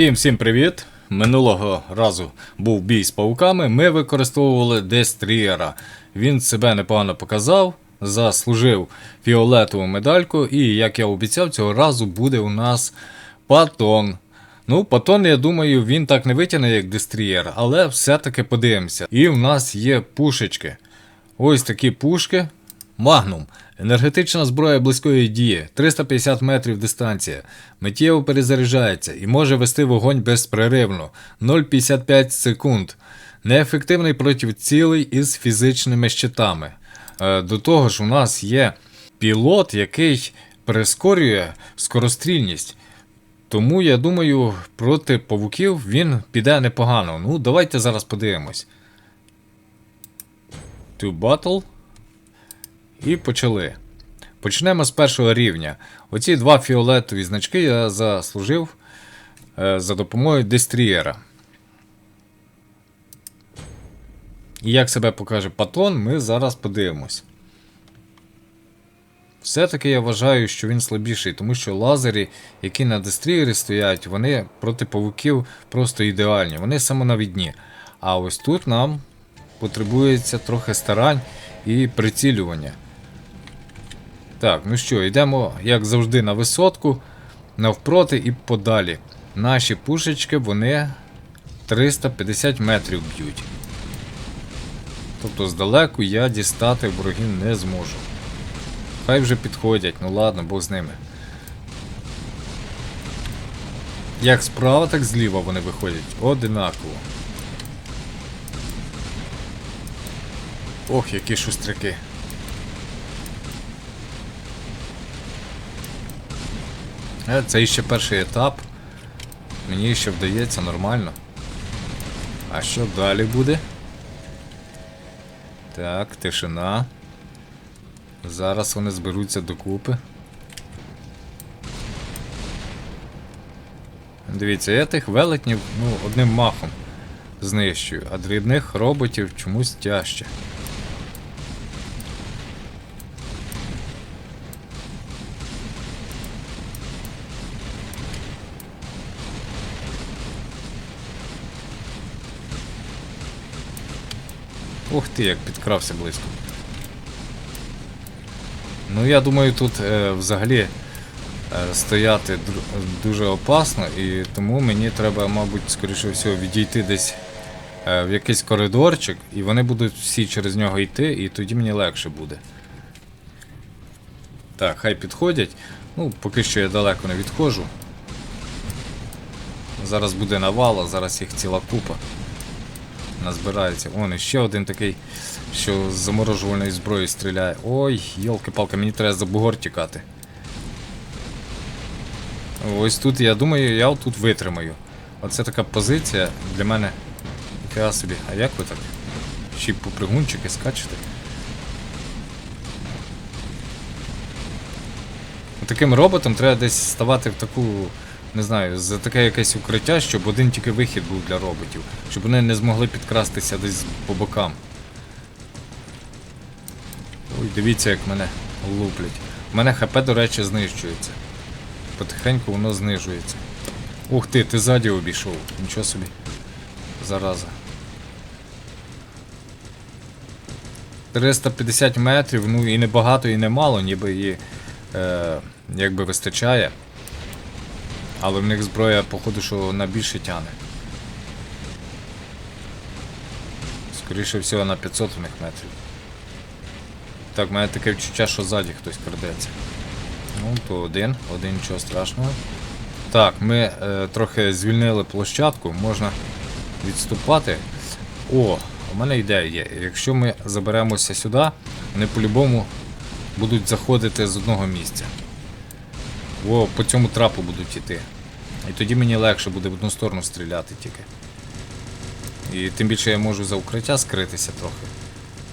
Всім всім привіт! Минулого разу був бій з пауками. Ми використовували Дестрієра. Він себе непогано показав, заслужив фіолетову медальку, і, як я обіцяв, цього разу буде у нас патон. Ну, патон, я думаю, він так не витягне, як Дестрієр, але все-таки подивимося. І в нас є пушечки. Ось такі пушки. Магнум. Енергетична зброя близької дії, 350 метрів дистанція, миттєво перезаряджається і може вести вогонь безперервно 0,55 секунд. Неефективний проти цілей із фізичними щитами. Е, До того ж, у нас є пілот, який прискорює скорострільність. Тому я думаю, проти павуків він піде непогано. Ну, давайте зараз подивимось. To battle. І почали. Почнемо з першого рівня. Оці два фіолетові значки я заслужив е, за допомогою Дестрієра. І як себе покаже патрон, ми зараз подивимось. Все-таки я вважаю, що він слабіший, тому що лазери, які на дестрієрі стоять, вони проти павуків просто ідеальні, вони самонавідні. А ось тут нам потребується трохи старань і прицілювання. Так, ну що, йдемо, як завжди, на висотку, навпроти і подалі. Наші пушечки, вони 350 метрів б'ють. Тобто здалеку я дістати ворогів не зможу. Хай вже підходять, ну ладно, Бог з ними. Як справа, так зліва вони виходять. Одинаково. Ох, які шустряки. Е, Це ще перший етап. Мені ще вдається нормально. А що далі буде? Так, тишина. Зараз вони зберуться докупи. Дивіться, я тих велетнів ну, одним махом знищую, а дрібних роботів чомусь тяжче. Ух ти, як підкрався близько. Ну, я думаю, тут е, взагалі е, стояти дуже опасно, і тому мені треба, мабуть, скоріше всього, відійти десь е, в якийсь коридорчик, і вони будуть всі через нього йти, і тоді мені легше буде. Так, хай підходять. Ну, поки що я далеко не відходжу. Зараз буде навала, зараз їх ціла купа. Назбирається. Вон іще один такий, що з заморожувальної зброї стріляє. Ой, йолки-палки, мені треба за бугор тікати. Ось тут, я думаю, я тут витримаю. Оце така позиція для мене. Яка собі. А як ви так? Ще й попригунчики скачете? Таким роботом треба десь ставати в таку, не знаю, за таке якесь укриття, щоб один тільки вихід був для роботів, щоб вони не змогли підкрастися десь по бокам. Ой, дивіться, як мене луплять. У мене ХП, до речі, знищується. Потихеньку воно знижується. Ух ти, ти ззаді обійшов. Нічого собі. Зараза. 350 метрів, ну і не багато, і не мало, ніби її е, якби вистачає. Але в них зброя, походу, що на більше тяне. Скоріше всього на 500 у них метрів. Так, в мене таке відчуття, що ззаді хтось крадеться. Ну, то один, один нічого страшного. Так, ми е, трохи звільнили площадку, можна відступати. О, у мене ідея є. Якщо ми заберемося сюди, вони по-любому будуть заходити з одного місця. О, по цьому трапу будуть йти. І тоді мені легше буде в одну сторону стріляти тільки. І тим більше я можу за укриття скритися трохи.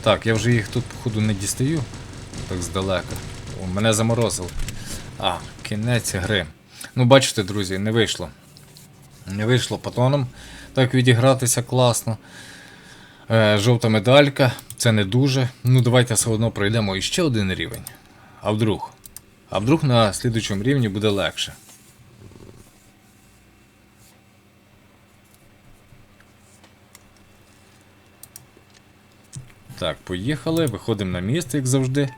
Так, я вже їх тут, походу, не дістаю. Так здалека. О, мене заморозило. А, кінець гри. Ну, бачите, друзі, не вийшло. Не вийшло патоном так відігратися класно. Е, жовта медалька, це не дуже. Ну, давайте все одно пройдемо іще один рівень. А вдруг? А вдруг на слідучому рівні буде легше. Так, поїхали, виходимо на місце, як завжди.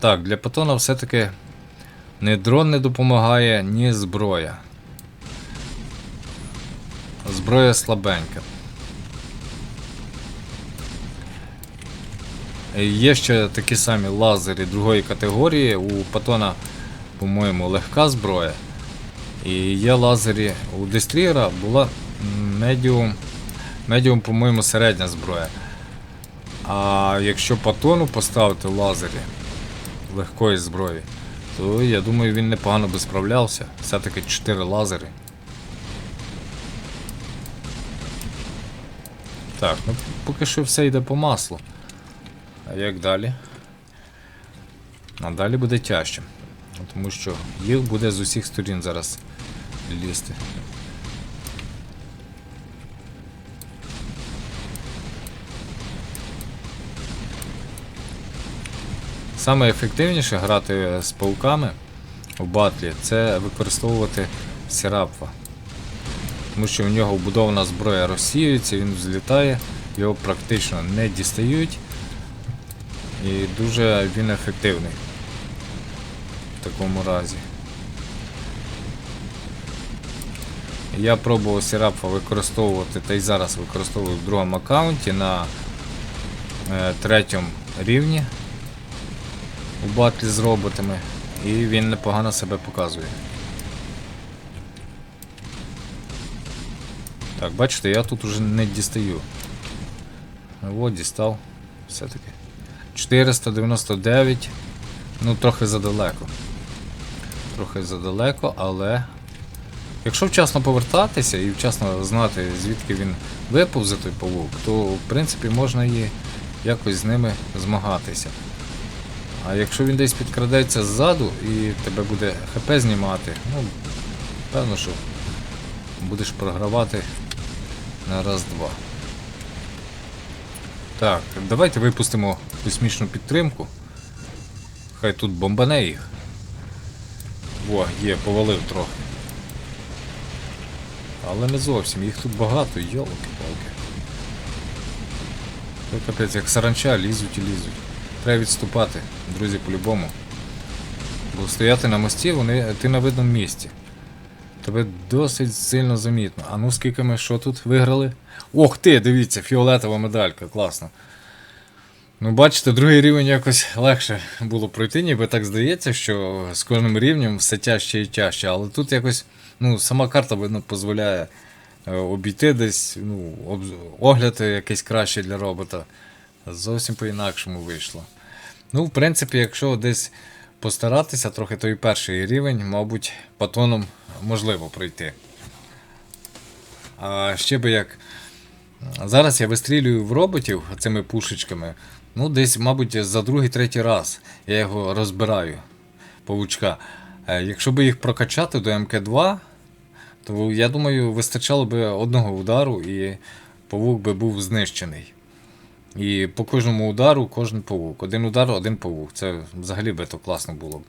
Так, для патона все-таки ні дрон не допомагає, ні зброя. Зброя слабенька. Е, Є ще такі самі лазери другої категорії. У патона, по-моєму, легка зброя. І є лазері у дестрієра була медіум, медіум, по-моєму, середня зброя. А якщо патону поставити лазері легкої зброї, то я думаю він непогано би справлявся. Все-таки 4 лазери. Так, ну поки що все йде по маслу. А як далі? А далі буде тяжче. Тому що їх буде з усіх сторін зараз лізти. Саме ефективніше грати з пауками у батлі це використовувати сірапфа. Тому що в нього вбудована зброя розсіюється, він взлітає, його практично не дістають. І дуже він ефективний в такому разі. Я пробував Сірапфа використовувати та й зараз використовую в другому аккаунті на е, третьому рівні у батлі з роботами, і він непогано себе показує. Так, бачите, я тут уже не дістаю. От, дістав. Все-таки. 499. Ну, трохи задалеко. Трохи задалеко, але. Якщо вчасно повертатися і вчасно знати, звідки він виповзе той павук, то в принципі можна і якось з ними змагатися. А якщо він десь підкрадеться ззаду і тебе буде ХП знімати, ну, певно, що будеш програвати на раз-два. Так, давайте випустимо космічну підтримку. Хай тут бомбане їх. Во, є, повалив трохи. Але не зовсім, їх тут багато, йолки-палки. Ой, капець, як саранча, лізуть і лізуть. Треба відступати, друзі, по-любому. Бо стояти на мості, вони, ти на видному місці. Тебе досить сильно замітно. А ну скільки ми що тут виграли? Ох ти, дивіться, фіолетова медалька, класно. Ну, бачите, другий рівень якось легше було пройти, ніби так здається, що з кожним рівнем все тяжче і тяжче, але тут якось ну, сама карта видно, дозволяє е, обійти десь, ну, огляд якийсь кращий для робота. Зовсім по-інакшому вийшло. Ну, в принципі, якщо десь постаратися, трохи той перший рівень, мабуть, патоном можливо пройти. А ще би як. Зараз я вистрілюю в роботів цими пушечками. Ну, десь, мабуть, за другий-третій раз я його розбираю. Павучка. Е, Якщо би їх прокачати до МК2, то я думаю, вистачало би одного удару і павук би був знищений. І по кожному удару кожен павук. Один удар, один павук. Це взагалі би то класно було б.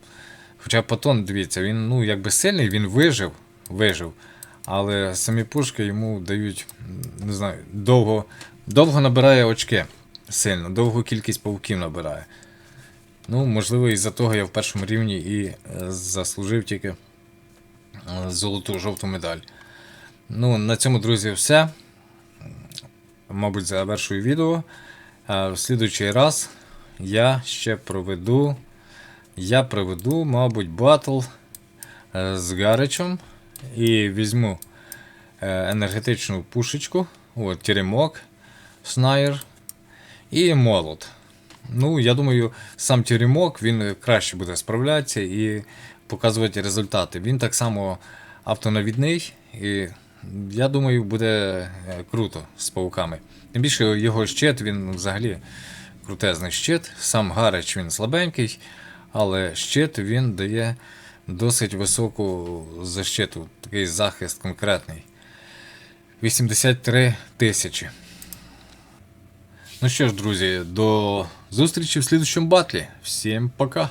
Хоча Патон, дивіться, він ну, якби сильний, він вижив, вижив. Але самі пушки йому дають, не знаю, довго, довго набирає очки сильно, довгу кількість павуків набирає. Ну, можливо, із-за того я в першому рівні і е, заслужив тільки е, золоту жовту медаль. Ну, на цьому, друзі, все. Мабуть, завершую відео. Е, В слідуючий раз я ще проведу. Я проведу, мабуть, батл е, з Гаричем і візьму е, енергетичну пушечку, от, теремок, снайер і молот. Ну, я думаю, сам теремок він краще буде справлятися і показувати результати. Він так само автонавідний, і я думаю, буде е, круто з пауками. Тим більше його щит, він взагалі крутезний щит. Сам Гарич він слабенький, але щит він дає досить високу защиту, такий захист конкретний. 83 тисячі. Ну що ж, друзі, до зустрічі в слідчому батлі. Всім пока!